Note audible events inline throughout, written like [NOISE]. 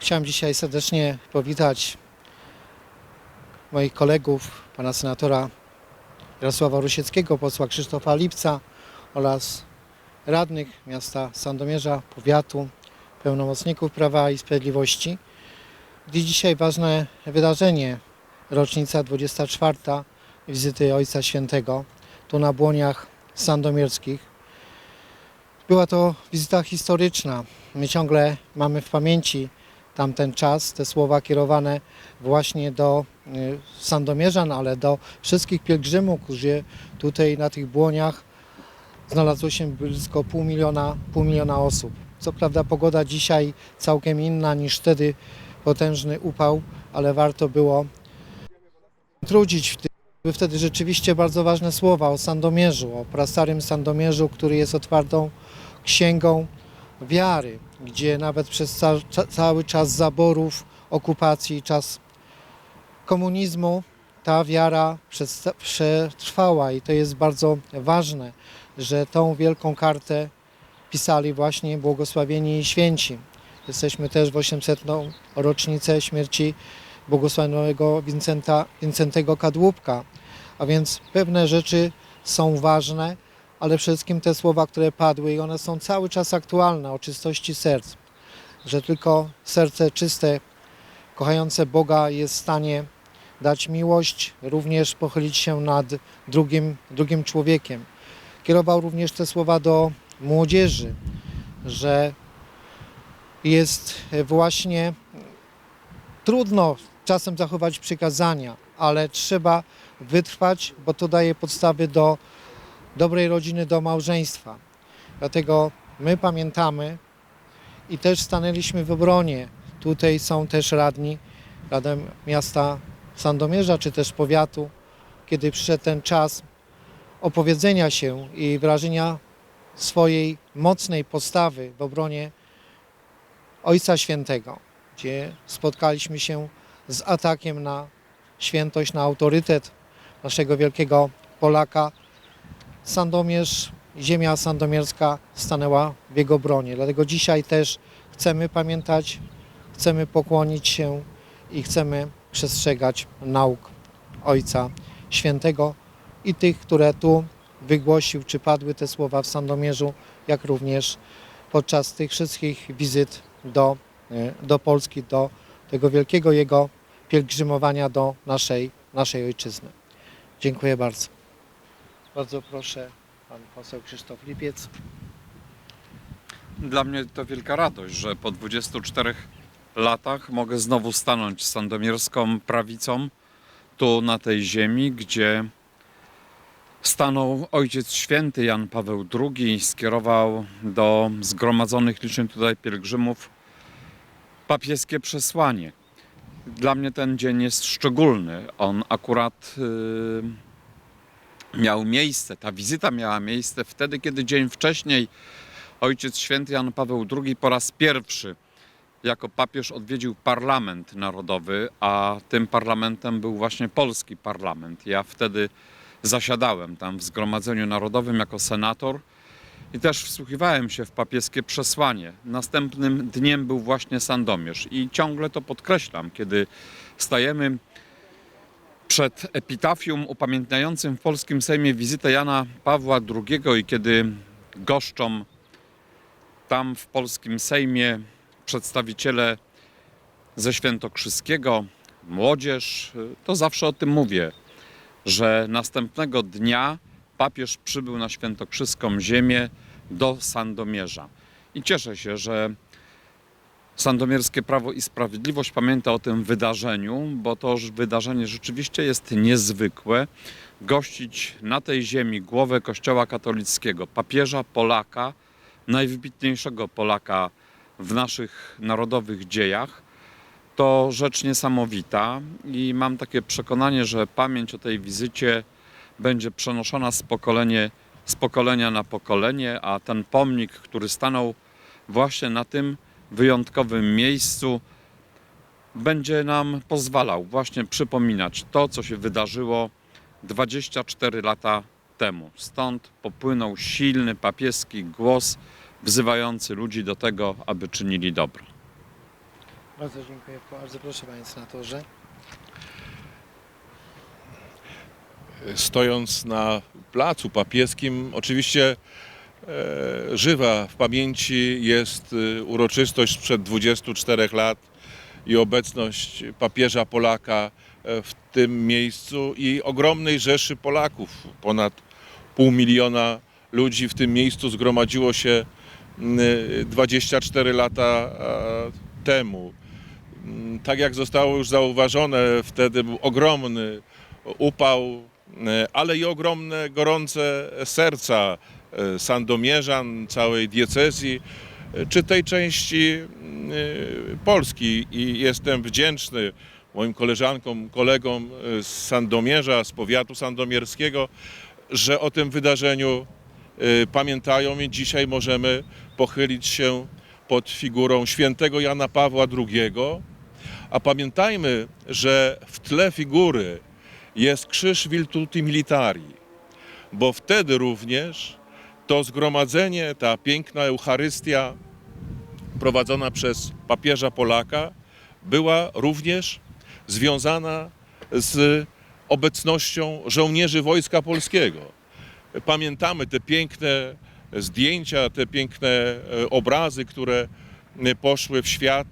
Chciałem dzisiaj serdecznie powitać moich kolegów, pana senatora Jarosława Rusieckiego, posła Krzysztofa Lipca oraz radnych miasta Sandomierza, powiatu, pełnomocników Prawa i Sprawiedliwości, gdy dzisiaj ważne wydarzenie, rocznica 24 wizyty Ojca Świętego tu na Błoniach Sandomierskich. Była to wizyta historyczna. My ciągle mamy w pamięci tamten czas, te słowa kierowane właśnie do y, Sandomierzan, ale do wszystkich pielgrzymów, którzy tutaj na tych błoniach znalazło się blisko pół miliona, pół miliona osób. Co prawda pogoda dzisiaj całkiem inna niż wtedy, potężny upał, ale warto było trudzić w tym. Były wtedy rzeczywiście bardzo ważne słowa o Sandomierzu, o prastarym Sandomierzu, który jest otwartą księgą wiary, gdzie nawet przez ca cały czas zaborów, okupacji, czas komunizmu ta wiara przetrwała i to jest bardzo ważne, że tą wielką kartę pisali właśnie błogosławieni i święci. Jesteśmy też w 800. rocznicę śmierci błogosławionego Wincenta, Wincentego Kadłubka, a więc pewne rzeczy są ważne, ale przede wszystkim te słowa, które padły i one są cały czas aktualne o czystości serc, że tylko serce czyste, kochające Boga jest w stanie dać miłość, również pochylić się nad drugim, drugim człowiekiem. Kierował również te słowa do młodzieży, że jest właśnie trudno czasem zachować przykazania, ale trzeba wytrwać, bo to daje podstawy do dobrej rodziny, do małżeństwa. Dlatego my pamiętamy i też stanęliśmy w obronie. Tutaj są też radni, radem miasta Sandomierza, czy też powiatu, kiedy przyszedł ten czas opowiedzenia się i wyrażenia swojej mocnej postawy w obronie Ojca Świętego, gdzie spotkaliśmy się z atakiem na świętość, na autorytet naszego wielkiego Polaka. Sandomierz, ziemia sandomierska stanęła w jego obronie. Dlatego dzisiaj też chcemy pamiętać, chcemy pokłonić się i chcemy przestrzegać nauk Ojca Świętego i tych, które tu wygłosił, czy padły te słowa w Sandomierzu, jak również podczas tych wszystkich wizyt do, e, do Polski, do tego wielkiego jego pielgrzymowania do naszej, naszej ojczyzny. Dziękuję bardzo. Bardzo proszę, pan poseł Krzysztof Lipiec. Dla mnie to wielka radość, że po 24 latach mogę znowu stanąć z sandomierską prawicą tu na tej ziemi, gdzie stanął Ojciec Święty Jan Paweł II, skierował do zgromadzonych licznie tutaj pielgrzymów papieskie przesłanie. Dla mnie ten dzień jest szczególny. On akurat yy, miał miejsce, ta wizyta miała miejsce wtedy, kiedy dzień wcześniej Ojciec Święty Jan Paweł II po raz pierwszy jako papież odwiedził parlament narodowy, a tym parlamentem był właśnie polski parlament. Ja wtedy zasiadałem tam w Zgromadzeniu Narodowym jako senator i też wsłuchiwałem się w papieskie przesłanie. Następnym dniem był właśnie Sandomierz i ciągle to podkreślam, kiedy stajemy przed epitafium upamiętniającym w polskim Sejmie wizytę Jana Pawła II i kiedy goszczą tam w polskim Sejmie przedstawiciele ze Świętokrzyskiego, młodzież, to zawsze o tym mówię, że następnego dnia papież przybył na świętokrzyską ziemię do Sandomierza. I cieszę się, że Sandomierskie Prawo i Sprawiedliwość pamięta o tym wydarzeniu, bo to wydarzenie rzeczywiście jest niezwykłe. Gościć na tej ziemi głowę Kościoła katolickiego, papieża Polaka, najwybitniejszego Polaka w naszych narodowych dziejach, to rzecz niesamowita i mam takie przekonanie, że pamięć o tej wizycie będzie przenoszona z, pokolenie, z pokolenia na pokolenie, a ten pomnik, który stanął właśnie na tym wyjątkowym miejscu, będzie nam pozwalał właśnie przypominać to, co się wydarzyło 24 lata temu. Stąd popłynął silny papieski głos wzywający ludzi do tego, aby czynili dobro. Bardzo dziękuję. Bardzo proszę panie senatorze. stojąc na placu papieskim, oczywiście żywa w pamięci jest e, uroczystość sprzed 24 lat i obecność papieża Polaka e, w tym miejscu i ogromnej rzeszy Polaków. Ponad pół miliona ludzi w tym miejscu zgromadziło się m, 24 lata e, temu. Mm, Tak jak zostało już zauważone, wtedy był ogromny upał, e, ale i ogromne, gorące serca e, sandomierzan, całej diecezji, e, czy tej części e, Polski. I jestem wdzięczny moim koleżankom, kolegom e, z Sandomierza, z powiatu sandomierskiego, że o tym wydarzeniu e, pamiętają i dzisiaj możemy pochylić się pod figurą świętego Jana Pawła II, a pamiętajmy, że w tle figury jest krzyż Virtuti Militari, bo wtedy również to zgromadzenie, ta piękna Eucharystia prowadzona przez papieża Polaka była również związana z obecnością żołnierzy Wojska Polskiego. Pamiętamy te piękne zdjęcia, te piękne e, obrazy, które e, poszły w świat.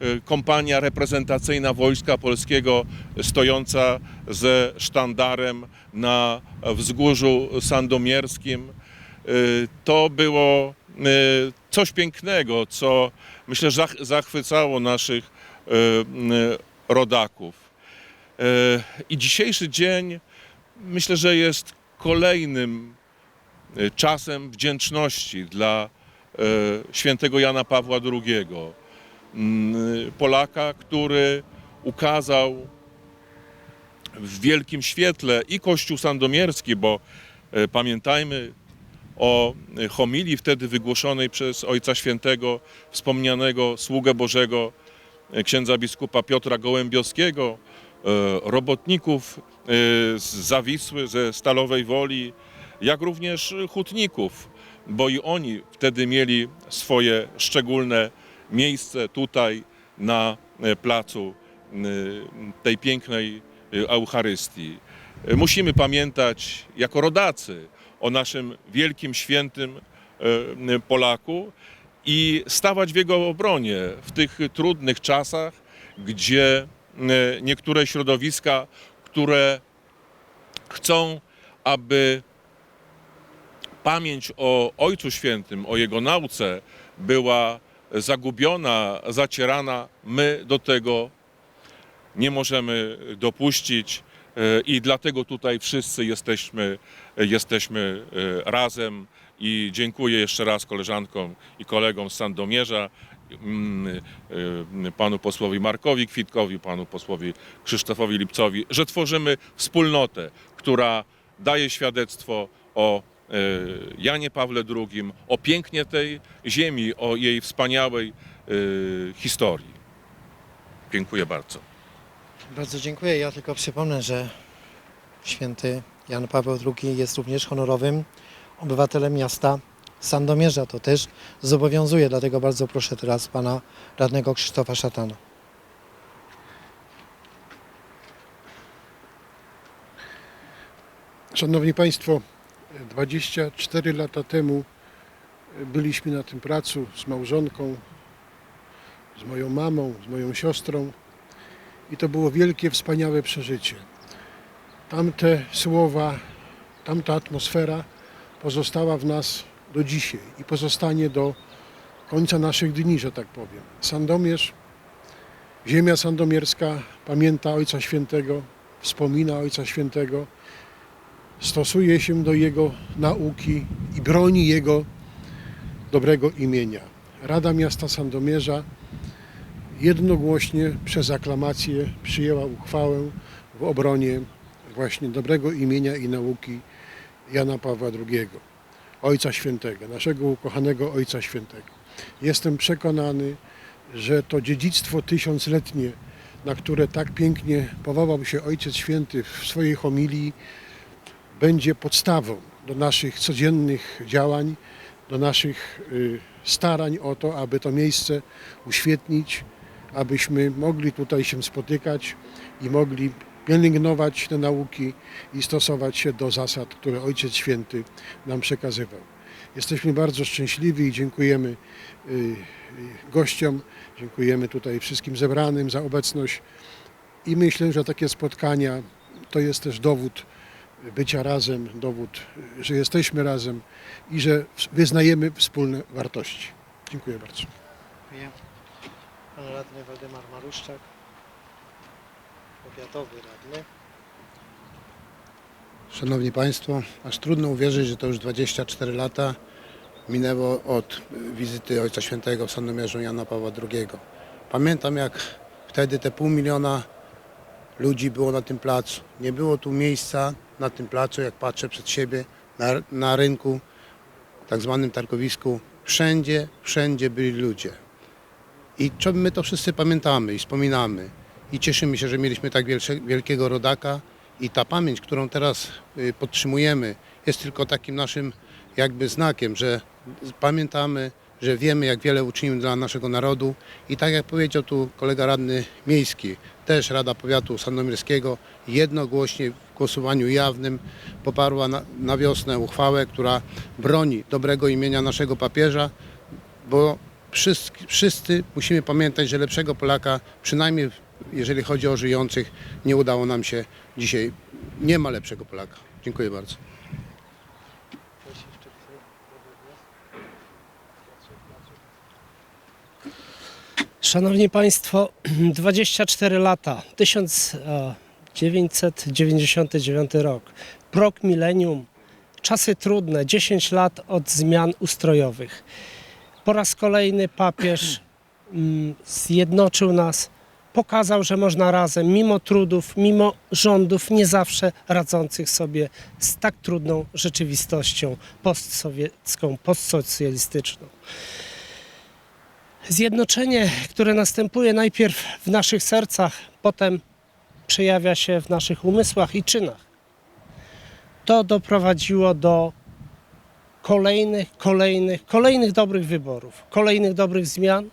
E, Kompania reprezentacyjna Wojska Polskiego stojąca ze sztandarem na wzgórzu sandomierskim. E, To było e, coś pięknego, co myślę zach- zachwycało naszych m, rodaków. I dzisiejszy dzień myślę, że jest kolejnym czasem wdzięczności dla świętego Jana Pawła II. Mm, Polaka, który ukazał w wielkim świetle i Kościół Sandomierski, bo pamiętajmy o e, homilii wtedy wygłoszonej przez Ojca Świętego, wspomnianego sługę Bożego, e, księdza biskupa Piotra Gołębiowskiego, e, robotników z Zawisły, ze Stalowej Woli, jak również hutników, bo i oni wtedy mieli swoje szczególne miejsce tutaj na placu tej pięknej Eucharystii. Musimy pamiętać jako rodacy o naszym wielkim świętym e, Polaku i stawać w jego obronie w tych trudnych czasach, gdzie e, niektóre środowiska, które chcą, aby pamięć o Ojcu Świętym, o Jego nauce była zagubiona, zacierana, my do tego nie możemy dopuścić e, i dlatego tutaj wszyscy jesteśmy, jesteśmy e, razem i dziękuję jeszcze raz koleżankom i kolegom z Sandomierza, mm, e, panu posłowi Markowi Kwitkowi, panu posłowi Krzysztofowi Lipcowi, że tworzymy wspólnotę, która daje świadectwo o e, Janie Pawle II, o pięknie tej ziemi, o jej wspaniałej historii. Dziękuję bardzo. Bardzo dziękuję. Ja tylko przypomnę, że święty Jan Paweł II jest również honorowym obywatelem miasta Sandomierza. To też zobowiązuje, dlatego bardzo proszę teraz pana radnego Krzysztofa Szatana. Szanowni Państwo, 24 lata temu byliśmy na tym placu z małżonką, z moją mamą, z moją siostrą i to było wielkie, wspaniałe przeżycie. Tamte słowa, tamta atmosfera pozostała w nas do dzisiaj i pozostanie do końca naszych dni, że tak powiem. Sandomierz, ziemia sandomierska pamięta Ojca Świętego, wspomina Ojca Świętego, stosuje się do jego nauki i broni jego dobrego imienia. Rada Miasta Sandomierza jednogłośnie przez aklamację przyjęła uchwałę w obronie właśnie dobrego imienia i nauki Jana Pawła II, Ojca Świętego, naszego ukochanego Ojca Świętego. Jestem przekonany, że to dziedzictwo tysiącletnie, na które tak pięknie powołał się Ojciec Święty w swojej homilii, będzie podstawą do naszych codziennych działań, do naszych y, starań o to, aby to miejsce uświetnić, abyśmy mogli tutaj się spotykać i mogli pielęgnować te nauki i stosować się do zasad, które Ojciec Święty nam przekazywał. Jesteśmy bardzo szczęśliwi i dziękujemy y, gościom, dziękujemy tutaj wszystkim zebranym za obecność i myślę, że takie spotkania to jest też dowód bycia razem, dowód, że jesteśmy razem i że wyznajemy wspólne wartości. Dziękuję bardzo. Pan radny Waldemar Maruszczak, powiatowy radny. Szanowni Państwo, aż trudno uwierzyć, że to już 24 lata minęło od wizyty Ojca Świętego w Sandomierzu Jana Pawła II. Pamiętam jak wtedy te pół miliona ludzi było na tym placu. Nie było tu miejsca na tym placu, jak patrzę przed siebie, na, na rynku, tak zwanym targowisku. Wszędzie, wszędzie byli ludzie. I my to wszyscy pamiętamy i wspominamy. I cieszymy się, że mieliśmy tak wielkiego rodaka. I ta pamięć, którą teraz y, podtrzymujemy, jest tylko takim naszym jakby znakiem, że pamiętamy, że wiemy, jak wiele uczynił dla naszego narodu. I tak jak powiedział tu kolega radny miejski, też Rada Powiatu Sandomierskiego jednogłośnie w głosowaniu jawnym poparła na, na wiosnę uchwałę, która broni dobrego imienia naszego papieża, bo wszyscy, wszyscy musimy pamiętać, że lepszego Polaka, przynajmniej jeżeli chodzi o żyjących, nie udało nam się dzisiaj. Nie ma lepszego Polaka. Dziękuję bardzo. Szanowni Państwo, [CLEARS THROAT] 24 lata, 1999 rok, prok milenium, czasy trudne, 10 lat od zmian ustrojowych. Po raz kolejny papież mm, zjednoczył nas, pokazał, że można razem, mimo trudów, mimo rządów nie zawsze radzących sobie z tak trudną rzeczywistością postsowiecką, postsocjalistyczną. Zjednoczenie, które następuje najpierw w naszych sercach, potem przejawia się w naszych umysłach i czynach. To doprowadziło do kolejnych, kolejnych, kolejnych dobrych wyborów, kolejnych dobrych zmian,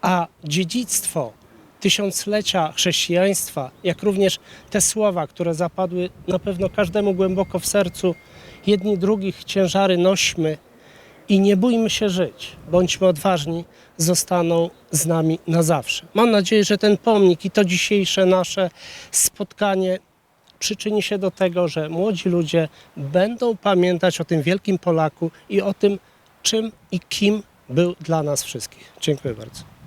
a dziedzictwo tysiąclecia chrześcijaństwa, jak również te słowa, które zapadły na pewno każdemu głęboko w sercu, jedni drugich ciężary nośmy, i nie bójmy się żyć, bądźmy odważni, zostaną z nami na zawsze. Mam nadzieję, że ten pomnik i to dzisiejsze nasze spotkanie przyczyni się do tego, że młodzi ludzie będą pamiętać o tym wielkim Polaku i o tym, czym i kim był dla nas wszystkich. Dziękuję bardzo.